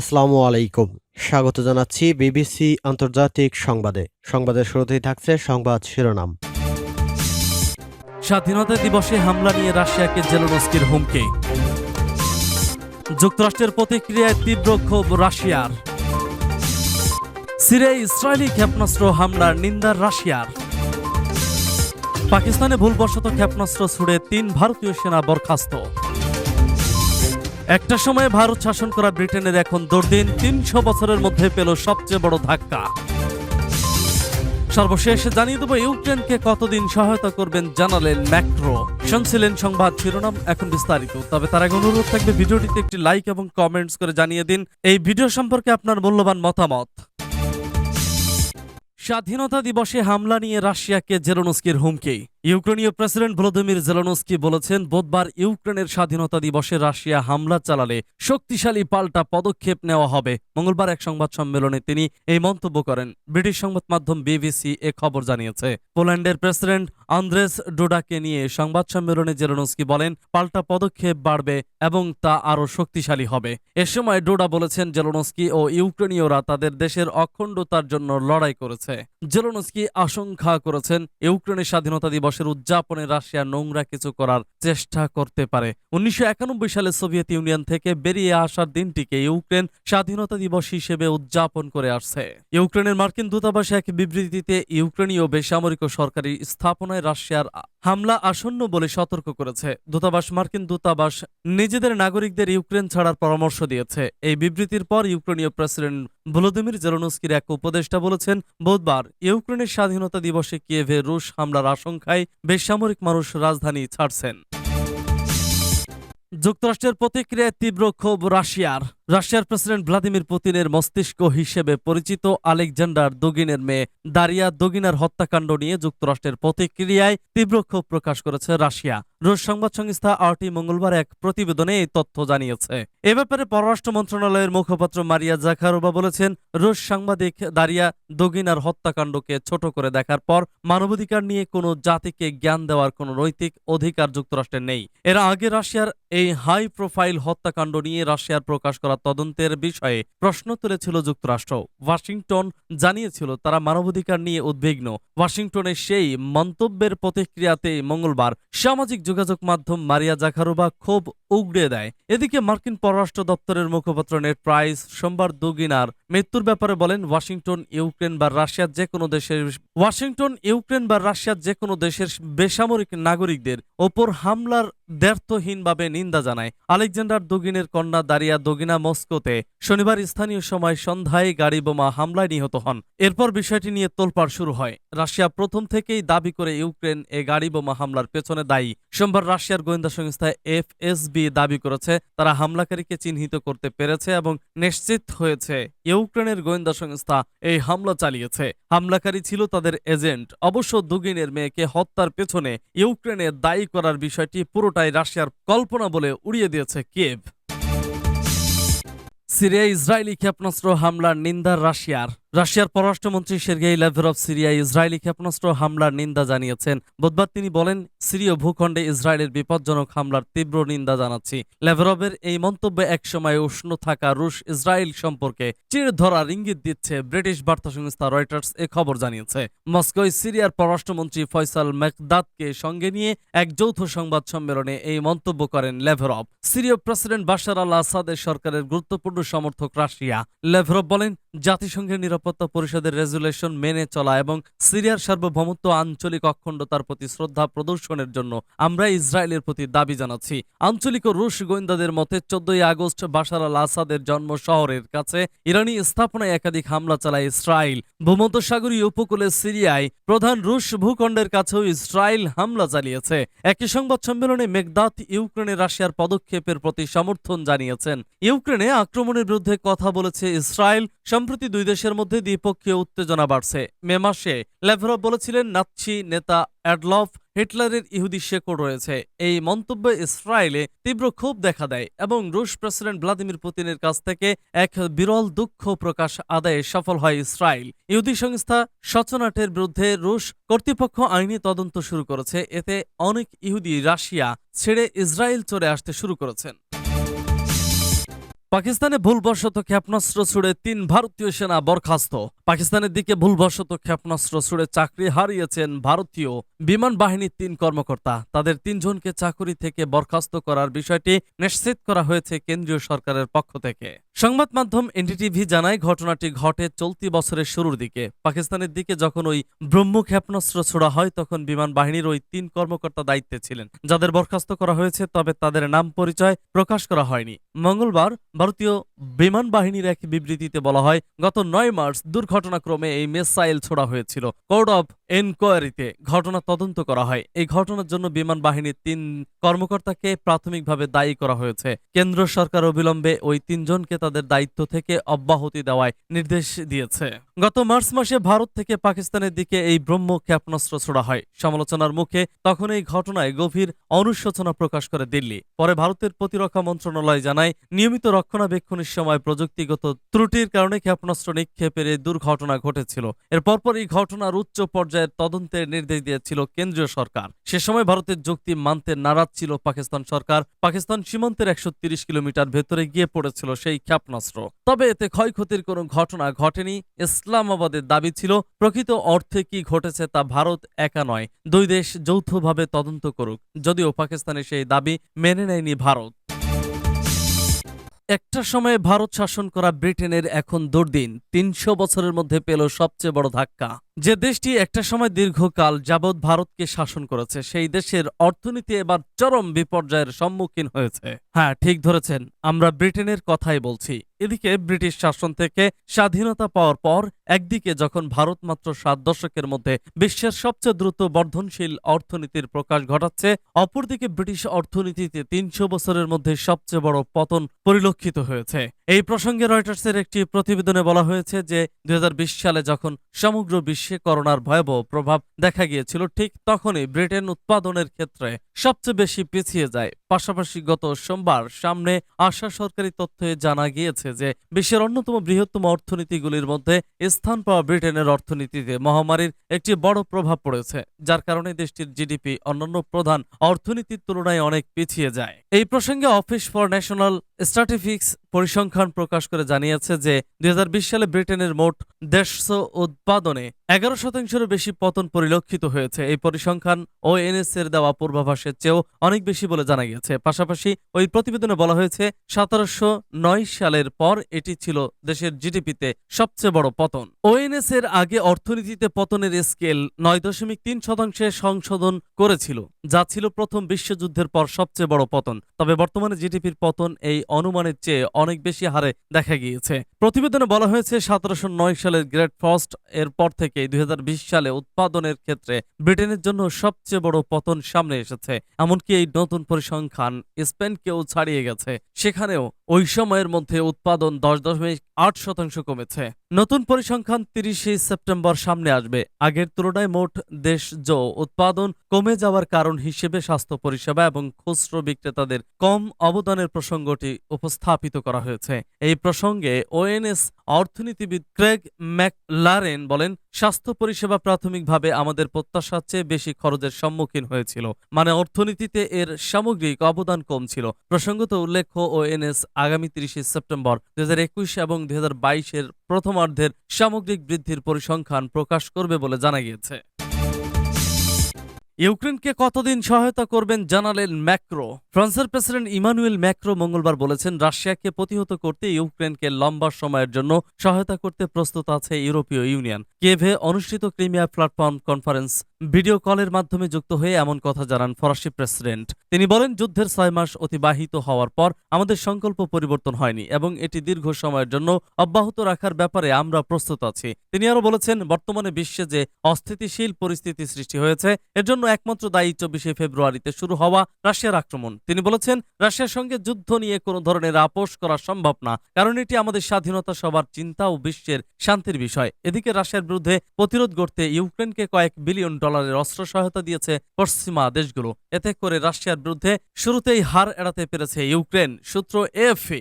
আসসালামু আলাইকুম। স্বাগত জানাচ্ছি বিবিসি আন্তর্জাতিক সংবাদে। সংবাদের শুরুতেই থাকছে সংবাদ শিরোনাম। স্বাধীনতা দিবসে হামলা নিয়ে রাশিয়াকে জেলোনস্কির হুমকি। যুক্তরাষ্ট্রের প্রতিক্রিয়ায় তীব্র ক্ষোভ রাশিয়ার। সিরিয়ায় ইসরায়েলি ক্ষেপণাস্ত্র হামলার নিন্দার রাশিয়ার। পাকিস্তানে ভুলবশত ক্ষেপণাস্ত্র ছুড়ে তিন ভারতীয় সেনা বরখাস্ত। একটা সময়ে ভারত শাসন করা ব্রিটেনের এখন দুর্দিন তিনশো বছরের মধ্যে পেল সবচেয়ে বড় ধাক্কা। সর্বশেষ জানিয়ে দেবো, ইউক্রেনকে কতদিন সহায়তা করবেন জানালেন ম্যাক্রো। শুনছিলেন সংবাদ শিরোনাম, এখন বিস্তারিত। তবে তার আগে অনুরোধ থাকবে, ভিডিওটিতে একটি লাইক এবং কমেন্টস করে জানিয়ে দিন। এই ভিডিও সম্পর্কে আপনার মূল্যবান মতামত। স্বাধীনতা দিবসে হামলা নিয়ে রাশিয়াকে জেলোনস্কির হুমকি। ইউক্রেনীয় প্রেসিডেন্ট ভলোদিমির জেলোনস্কি বলেছেন, বুধবার ইউক্রেনের স্বাধীনতা দিবসে রাশিয়া হামলা চালালে শক্তিশালী পাল্টা পদক্ষেপ নেওয়া হবে। মঙ্গলবার এক সংবাদ সম্মেলনে তিনি এই মন্তব্য করেন। ব্রিটিশ সংবাদ মাধ্যম বিবিসি এ খবর জানিয়েছে। পোল্যান্ডের প্রেসিডেন্ট আন্দ্রেস ডোডাকে নিয়ে সংবাদ সম্মেলনে জেলোনস্কি বলেন, পাল্টা পদক্ষেপ বাড়বে এবং তা আরও শক্তিশালী হবে। এ সময় ডোডা বলেছেন, জেলোনস্কি ও ইউক্রেনীয়রা তাদের দেশের অখণ্ডতার জন্য লড়াই করেছে। জেলোনস্কি আশঙ্কা করেছেন, ইউক্রেনের স্বাধীনতা দিবসের উদযাপনে রাশিয়া নোংরা কিছু করার চেষ্টা করতে পারে। উনিশশো একানব্বই সালে সোভিয়েত ইউনিয়ন থেকে বেরিয়ে আসার দিনটিকে ইউক্রেন স্বাধীনতা দিবস হিসেবে উদযাপন করে আসছে। ইউক্রেনের মার্কিন দূতাবাস এক বিবৃতিতে ইউক্রেনীয় বেসামরিক ও সরকারি স্থাপনায় রাশিয়ার হামলা আসন্ন বলে সতর্ক করেছে। দূতাবাস মার্কিন দূতাবাস নিজেদের নাগরিকদের ইউক্রেন ছাড়ার পরামর্শ দিয়েছে। এই বিবৃতির পর ইউক্রেনীয় প্রেসিডেন্ট ভলোদিমির জেলনস্কির এক উপদেষ্টা বলেছেন, বুধবার ইউক্রেনের স্বাধীনতা দিবসে কিয়েভে রুশ হামলার আশঙ্কায় বেসামরিক মানুষ রাজধানী ছাড়ছেন। যুক্তরাষ্ট্রের প্রতিক্রিয়ায় তীব্র ক্ষোভ রাশিয়ার। রাশিয়ার প্রেসিডেন্ট ভ্লাদিমির পুতিনের মস্তিষ্ক হিসেবে পরিচিত আলেকজান্ডার দোগিনের মেয়ে দারিয়া দোগিনার হত্যাকাণ্ড নিয়ে যুক্তরাষ্ট্রের প্রতিক্রিয়ায় তীব্র ক্ষোভ প্রকাশ করেছে রাশিয়া। রুশ সংবাদ সংস্থা আরটি মঙ্গলবার এক প্রতিবেদনে এই তথ্য জানিয়েছে। এ ব্যাপারে পররাষ্ট্র মন্ত্রণালয়ের মুখপাত্র মারিয়া জাখারোবা বলেছেন রুশ সাংবাদিক দারিয়া দোগিনার হত্যাকাণ্ডকে ছোট করে দেখার পর মানবাধিকার নিয়ে কোনো জাতিকে জ্ঞান দেওয়ার কোনো নৈতিক অধিকার যুক্তরাষ্ট্রের নেই। এর আগে রাশিয়ার এই হাই প্রোফাইল হত্যাকাণ্ড নিয়ে রাশিয়ার প্রকাশ করা তদন্তের বিষয়ে প্রশ্ন তুলেছিল যুক্তরাষ্ট্র। ওয়াশিংটন জানিয়েছিল তারা মানবাধিকার নিয়ে উদ্বিগ্ন। ওয়াশিংটনের সেই মন্তব্যের প্রতিক্রিয়াতে মঙ্গলবার সামাজিক যোগাযোগ মাধ্যম মারিয়া জাখারোবা ক্ষোভ উগড়ে দেয়। এদিকে মার্কিন পররাষ্ট্র দপ্তরের মুখপাত্র নেট প্রাইস সোমবার দুগিনার মৃত্যুর ব্যাপারে বলেন, ওয়াশিংটন, ইউক্রেন বা রাশিয়ার যে কোনো দেশের ওয়াশিংটন, ইউক্রেন বা রাশিয়ার যে কোনো দেশের বেসামরিক নাগরিকদের ওপর হামলার দ্ব্যর্থহীনভাবে নিন্দা জানায়। আলেকজান্ডার দোগিনের কন্যা দারিয়া দোগিনা মস্কোতে শনিবার স্থানীয় সময় সন্ধ্যায় গাড়ি বোমা হামলায় নিহত হন। এরপর বিষয়টি নিয়ে তোলপাড় শুরু হয়। রাশিয়া প্রথম থেকেই দাবি করে ইউক্রেন এ গাড়ি বোমা হামলার পেছনে দায়ী। সোমবার রাশিয়ার গোয়েন্দা সংস্থা এফএসবি দাবি করেছে, তারা হামলাকারীকে চিহ্নিত করতে পেরেছে এবং নিশ্চিত হয়েছে ইউক্রেনের গোয়েন্দা সংস্থা এই হামলা চালিয়েছে। হামলাকারী ছিল তাদের এজেন্ট। অবশ্য দুগিনের মেয়েকে হত্যার পেছনে ইউক্রেনে দায়ী করার বিষয়টি পুরোটাই রাশিয়ার কল্পনা বলে উড়িয়ে দিয়েছে কেভ সিরিয়া ইসরায়েলি ক্ষেপণাস্ত্র হামলার নিন্দা রাশিয়ার। রাশিয়ার পররাষ্ট্রমন্ত্রী সের্গেই ল্যাভরভ সিরিয়ায় ইসরায়েলি ক্ষেপণাস্ত্র হামলার নিন্দা জানিয়েছেন। বুধবার তিনি বলেন, সিরীয় ভূখণ্ডে ইসরায়েলের বিপজ্জনক হামলার তীব্র নিন্দা জানাচ্ছি। ল্যাভরভের এই মন্তব্যে একসময় উষ্ণ থাকা রুশ ইসরায়েল সম্পর্কে চির ধরার ইঙ্গিত দিচ্ছে ব্রিটিশ বার্তা সংস্থা রয়টার্স এ খবর জানিয়েছে। মস্কোয় সিরিয়ার পররাষ্ট্রমন্ত্রী ফয়সাল মেকদাদকে সঙ্গে নিয়ে এক যৌথ সংবাদ সম্মেলনে এই মন্তব্য করেন লেভরভ সিরীয় প্রেসিডেন্ট বাশার আল আসাদের সরকারের গুরুত্বপূর্ণ সমর্থক রাশিয়া। লেভরভ বলেন, জাতিসংঘের নিরাপত্তা পরিষদের রেজুলেশন মেনে চলা এবং সিরিয়ার সার্বভৌমত্ব আঞ্চলিক অখণ্ডতার প্রতি শ্রদ্ধা প্রদর্শনের জন্য আমরা ইসরায়েলের প্রতি দাবি জানাচ্ছি। আঞ্চলিক ও রুশ গোয়েন্দাদের মতে, চোদ্দই আগস্ট বাশার আল আসাদের জন্ম শহরের কাছে ইরানি স্থাপনায় একাধিক হামলা চালায় ইসরায়েল। ভূমধ্যসাগরীয় উপকূলে সিরিয়ায় প্রধান রুশ ভূখণ্ডের কাছেও ইসরায়েল হামলা চালিয়েছে। একই সংবাদ সম্মেলনে মেঘদাত ইউক্রেনে রাশিয়ার পদক্ষেপের প্রতি সমর্থন জানিয়েছেন। ইউক্রেনে আক্রমণের বিরুদ্ধে কথা বলেছে ইসরায়েল। সম্প্রতি দুই দেশের মধ্যে দ্বিপক্ষীয় উত্তেজনা বাড়ছে। মে মাসে লেভরভ বলেছিলেন, নাৎসি নেতা অ্যাডলফ হিটলারের ইহুদি শেকড় রয়েছে। এই মন্তব্যে ইসরায়েলে তীব্র ক্ষোভ দেখা দেয় এবং রুশ প্রেসিডেন্ট ভ্লাদিমির পুতিনের কাছ থেকে এক বিরল দুঃখ প্রকাশ আদায়ে সফল হয় ইসরায়েল। ইহুদি সংস্থা সচনাটের বিরুদ্ধে রুশ কর্তৃপক্ষ আইনি তদন্ত শুরু করেছে। এতে অনেক ইহুদি রাশিয়া ছেড়ে ইসরায়েল চলে আসতে শুরু করেছেন। পাকিস্তানে ভুলবশত ক্ষেপণাস্ত্র ছুড়ে তিন ভারতীয় সেনা বরখাস্ত। পাকিস্তানের দিকে ভুলবশত ক্ষেপণাস্ত্র ছুড়ে চাকরি হারিয়েছেন ভারতীয় বিমান বাহিনীর তিন কর্মকর্তা। তাদের তিনজনকে চাকরি থেকে বরখাস্ত করার বিষয়টি নিশ্চিত করা হয়েছে কেন্দ্রীয় সরকারের পক্ষ থেকে। সংবাদ মাধ্যম এনডিটিভি জানায়, ঘটনাটি ঘটে চলতি বছরের শুরুর দিকে। পাকিস্তানের দিকে যখন ওই ব্রহ্ম ক্ষেপণাস্ত্র ছোড়া হয়, তখন বিমান বাহিনীর ওই তিন কর্মকর্তা দায়িত্বে ছিলেন। যাদের বরখাস্ত করা হয়েছে, তবে তাদের নাম পরিচয় প্রকাশ করা হয়নি। মঙ্গলবার ভারতীয় বিমান বাহিনীর এক বিবৃতিতে বলা হয়, গত নয় মার্চ দুর্ঘটনাক্রমে এই মিসাইল ছোড়া হয়েছিল। কোর্ট অফ এনকোয়ারিতে ঘটনা তদন্ত করা হয়। এই ঘটনার জন্য বিমান বাহিনীর তিন কর্মকর্তাকে প্রাথমিকভাবে দায়ী করা হয়েছে। কেন্দ্র সরকার অবিলম্বে ওই তিনজনকে তাদের দায়িত্ব থেকে অব্যাহতি দেওয়ায় নির্দেশ দিয়েছে। গত মার্চ মাসে ভারত থেকে পাকিস্তানের দিকে এই ব্রহ্ম ক্ষেপণাস্ত্র ছোড়া হয়। সমালোচনার মুখে তখন এই ঘটনায় গভীর অনুশোচনা প্রকাশ করে দিল্লি। পরে ভারতের প্রতিরক্ষা মন্ত্রণালয় জানায়, নিয়মিত রক্ষণাবেক্ষণের সময় প্রযুক্তিগত ত্রুটির কারণে ক্ষেপণাস্ত্র নিক্ষেপের এই দুর্ঘটনা ঘটেছিল। এর পরপর এই ঘটনার উচ্চ পর্যায়ের তদন্তের নির্দেশ দিয়েছিল কেন্দ্রীয় সরকার। সে সময় ভারতের যুক্তি মানতে নারাজ ছিল পাকিস্তান সরকার। পাকিস্তান সীমান্তের একশো কিলোমিটার ভেতরে গিয়ে পড়েছিল সেই ক্ষেপণাস্ত্র। তবে এতে ক্ষয়ক্ষতির কোনো ঘটনা ঘটেনি, ইসলামাবাদের দাবি ছিল, প্রকৃত অর্থে কি ঘটেছে তা ভারত একা নয়। দুই দেশ যৌথভাবে তদন্ত করুক, যদিও পাকিস্তানের সেই দাবি মেনে নেয়নি ভারত। একটা সময়ে ভারত শাসন করা ব্রিটেনের এখন দুর্দিন। তিনশো বছরের মধ্যে পেল সবচেয়ে বড় ধাক্কা। যে দেশটি একটা সময় দীর্ঘকাল যাবৎ ভারতকে শাসন করেছে, সেই দেশের অর্থনীতি এবার চরম বিপর্যয়ের সম্মুখীন হয়েছে। হ্যাঁ ঠিক ধরেছেন, আমরা ব্রিটেনের কথাই বলছি। এদিকে ব্রিটিশ শাসন থেকে স্বাধীনতা পাওয়ার পর, একদিকে যখন ভারত মাত্র সাত দশকের মধ্যে বিশ্বের সবচেয়ে দ্রুত বর্ধনশীল অর্থনীতির প্রকাশ ঘটাচ্ছে, অপরদিকে ব্রিটিশ অর্থনীতিতে তিনশো বছরের মধ্যে সবচেয়ে বড় পতন পরিলক্ষিত হয়েছে। এই প্রসঙ্গে রয়টার্সের একটি প্রতিবেদনে বলা হয়েছে যে দুই হাজার বিশ সালে যখন সমগ্র বিশ্বে করোনার ভয়াবহ প্রভাব দেখা গিয়েছিল, ঠিক তখনই ব্রিটেন উৎপাদনের ক্ষেত্রে সবচেয়ে বেশি পিছিয়ে যায়। পাশাপাশি গত সোমবার সামনে আসা সরকারি তথ্যে জানা গিয়েছে যে বিশ্বের অন্যতম বৃহত্তম অর্থনীতিগুলির মধ্যে স্থান পাওয়া ব্রিটেনের অর্থনীতিতে মহামারীর একটি বড় প্রভাব পড়েছে, যার কারণে দেশটির জিডিপি অন্যান্য প্রধান অর্থনীতির তুলনায় অনেক পিছিয়ে যায়। এই প্রসঙ্গে অফিস ফর ন্যাশনাল স্ট্যাটিস্টিক্স পরিসংখ্যান প্রকাশ করে জানিয়েছে যে দু হাজার বিশ সালে ব্রিটেনের মোট দেড়শো উৎপাদনে এগারো শতাংশেরও বেশি পতন পরিলক্ষিত হয়েছে। এই পরিসংখ্যান ও এনএস এর দেওয়া পূর্বাভাসের চেয়েও অনেক বেশি বলে জানা গেছে পাশাপাশি ওই প্রতিবেদনে বলা হয়েছে, সতেরোশো নয় সালের পর এটি ছিল দেশের জিডিপিতে সবচেয়ে বড় পতন। ওএনএস এর আগে অর্থনীতিতে পতনের স্কেল নয় দশমিক তিন শতাংশে সংশোধন করেছিল, যা ছিল প্রথম বিশ্বযুদ্ধের পর সবচেয়ে বড় পতন। তবে বর্তমানে জিডিপির পতন এই অনুমানের চেয়ে অনেক বেশি হারে দেখা গিয়েছে। প্রতিবেদনে বলা হয়েছে, সতেরোশো নয় সালের গ্রেট ফ্রস্ট এর পর থেকে দুই হাজার বিশ সালে উৎপাদনের ক্ষেত্রে ব্রিটেনের জন্য সবচেয়ে বড় পতন সামনে এসেছে। এমনকি এই নতুন পরিসংখ্যান স্পেনকেও ছাড়িয়ে গেছে। সেখানেও ওই সময়ের মধ্যে উৎপাদন দশ দশমিক আট শতাংশ কমেছে। নতুন পরিসংখ্যান তিরিশে সেপ্টেম্বর সামনে আসবে। আগের তুলনায় মোট দেশ জো উৎপাদন কমে যাওয়ার কারণ হিসেবে স্বাস্থ্য পরিষেবা এবং খুচরো বিক্রেতাদের কম অবদানের প্রসঙ্গটি উপস্থাপিত করা হয়েছে। এই প্রসঙ্গে ওএনএস অর্থনীতিবিদ ক্রেগ ম্যাকলারেন বলেন, স্বাস্থ্য পরিষেবা প্রাথমিকভাবে আমাদের প্রত্যাশার চেয়ে বেশি খরচের সম্মুখীন হয়েছিল। মানে অর্থনীতিতে এর সামগ্রিক অবদান কম ছিল। প্রসঙ্গত উল্লেখ্য, ওএনএস আগামী তিরিশে সেপ্টেম্বর দু হাজার একুশ এবং দুই এর প্রথমার্ধের সামগ্রিক বৃদ্ধির পরিসংখ্যান প্রকাশ করবে বলে জানা গিয়েছে। ইউক্রেনকে কতদিন সহায়তা করবেন জানালেন ম্যাক্রো। ফ্রান্সের প্রেসিডেন্ট ইমানুয়েল ম্যাক্রো মঙ্গলবার বলেছেন, রাশিয়াকে প্রতিহত করতে ইউক্রেনকে লম্বা সময়ের জন্য সহায়তা করতে প্রস্তুত আছে ইউরোপীয় ইউনিয়ন। কেভে অনুষ্ঠিত ক্রিমিয়া প্ল্যাটফর্ম কনফারেন্স। ভিডিও কলের মাধ্যমে যুক্ত হয়ে এমন কথা জানান ফরাসি প্রেসিডেন্ট। তিনি বলেন, যুদ্ধের ছয় মাস অতিবাহিত হওয়ার পর আমাদের সংকল্প পরিবর্তন হয়নি এবং এটি দীর্ঘ সময়ের জন্য অব্যাহত রাখার ব্যাপারে আমরা প্রস্তুত আছি। তিনি আরও বলেছেন, বর্তমানে বিশ্বে যে অস্থিতিশীল পরিস্থিতি সৃষ্টি হয়েছে, এর জন্য একমাত্র দায়ী চব্বিশে ফেব্রুয়ারিতে শুরু হওয়া রাশিয়ার আক্রমণ। তিনি বলেছেন, রাশিয়ার সঙ্গে যুদ্ধ নিয়ে কোনো ধরনের আপোষ করা সম্ভব না, কারণ এটি আমাদের স্বাধীনতা সবার চিন্তা ও বিশ্বের শান্তির বিষয়। এদিকে রাশিয়ার বিরুদ্ধে প্রতিরোধ করতে ইউক্রেনকে কয়েক বিলিয়ন ডলারের অস্ত্র সহায়তা দিয়েছে পশ্চিমা দেশগুলো। এতে করে রাশিয়ার বিরুদ্ধে শুরুতেই হার এড়াতে পেরেছে ইউক্রেন, সূত্র এএফএ